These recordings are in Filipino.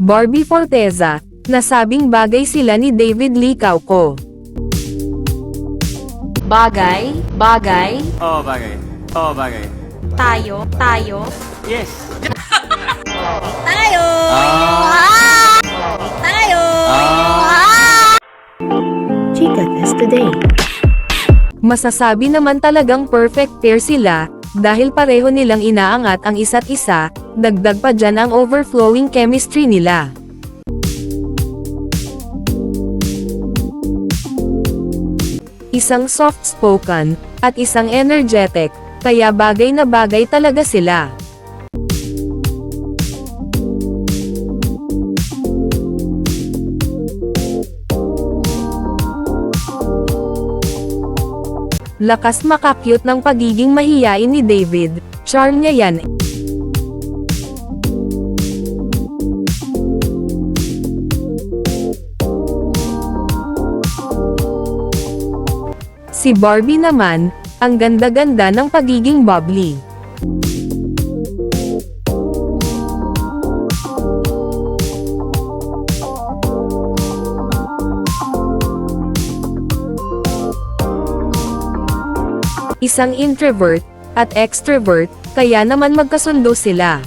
Barbie Forteza, nasabing bagay sila ni David Lee Cauco. Bagay, bagay, Oo, bagay. Oo, bagay. tayo, tayo, Yes. tayo! Ah. Tayo! Chica Test Today. Masasabi naman talagang perfect pair sila, dahil pareho nilang inaangat ang isa't isa, dagdag pa dyan ang overflowing chemistry nila. Isang soft-spoken, at isang energetic, kaya bagay na bagay talaga sila. Lakas makakyut ng pagiging mahiyain ni David, charm niya yan. Si Barbie naman, ang ganda-ganda ng pagiging bubbly. Isang introvert, at extrovert, kaya naman magkasundo sila.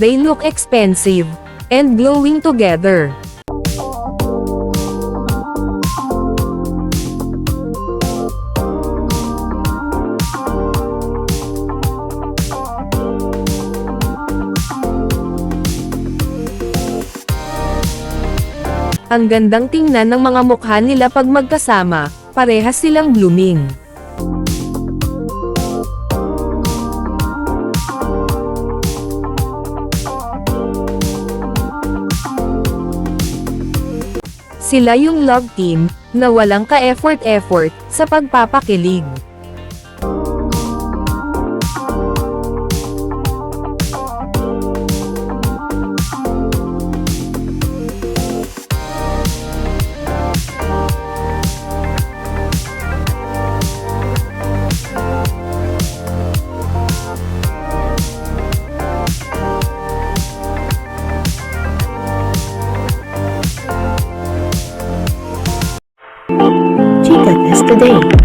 They look expensive and glowing together. Ang gandang tingnan ng mga mukha nila pag magkasama, parehas silang blooming. Sila yung love team, na walang ka-effort-effort, sa pagpapakilig. day.